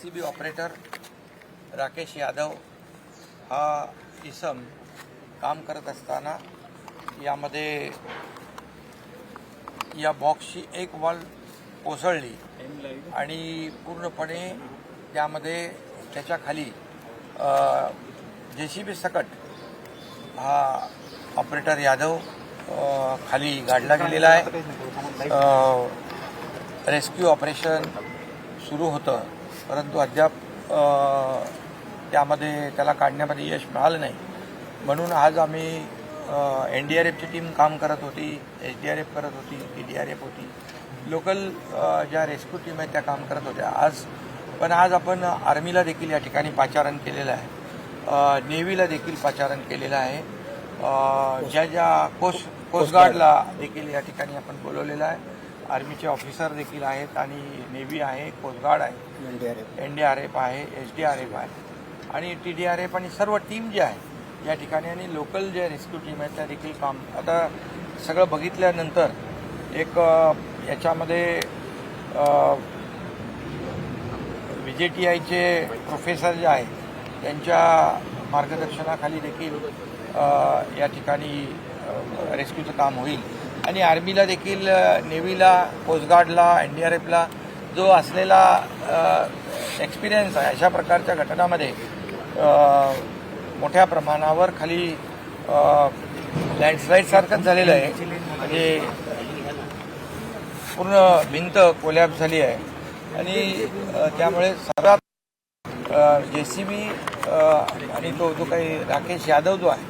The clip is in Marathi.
C B operator Rakesh Yadav हा इसम काम करत असताना यामध्ये या बॉक्सची एक वॉल कोसळली आणि पूर्णपणे त्यामध्ये त्याच्याखाली जे सी बी सकट हा ऑपरेटर यादव खाली गाडला गेलेला आहे. रेस्क्यू ऑपरेशन सुरू होतं. परंतु अद्याप त्यामध्ये त्याला काढण्यामध्ये यश मिळालं नाही. म्हणून आज आम्ही एन डी आर एफची टीम काम करत होती एच डी आर एफ करत होती टी डी आर एफ होती. लोकल ज्या रेस्क्यू टीम आहेत त्या काम करत होत्या. आज पण आज आपण आर्मीला देखील या ठिकाणी पाचारण केलेलं आहे. नेव्हीला देखील पाचारण केलेलं आहे. ज्या ज्या कोस्ट कोस्टगार्डला देखील या ठिकाणी आपण बोलवलेलं आहे. आर्मीचे ऑफिसर देखील आहेत आणि नेव्ही आहे कोस्टगार्ड आहे एन डी आर एफ आहे एच डी आर एफ आहे आणि टी डी आर एफ आणि सर्व टीम जी आहे या ठिकाणी आणि लोकल जे रेस्क्यू टीम आहेत त्या देखील काम आता सगळं बघितल्यानंतर एक याच्यामध्ये व्ही जे टी आयचे प्रोफेसर जे आहेत त्यांच्या मार्गदर्शनाखाली देखील या ठिकाणी रेस्क्यूचं काम होईल. आणि आर्मीला देखील नेव्हीला कोस्टगार्डला एन डी आर एफला जो असलेला एक्सपिरियन्स आहे अशा प्रकारच्या घटनामध्ये मोठ्या प्रमाणावर खाली लँडस्लाईडसारखंच झालेलं आहे. म्हणजे पूर्ण भिंत कोलॅप झाली आहे. आणि त्यामुळे सर्वात जे सी बी आणि तो जो काही राकेश यादव जो आहे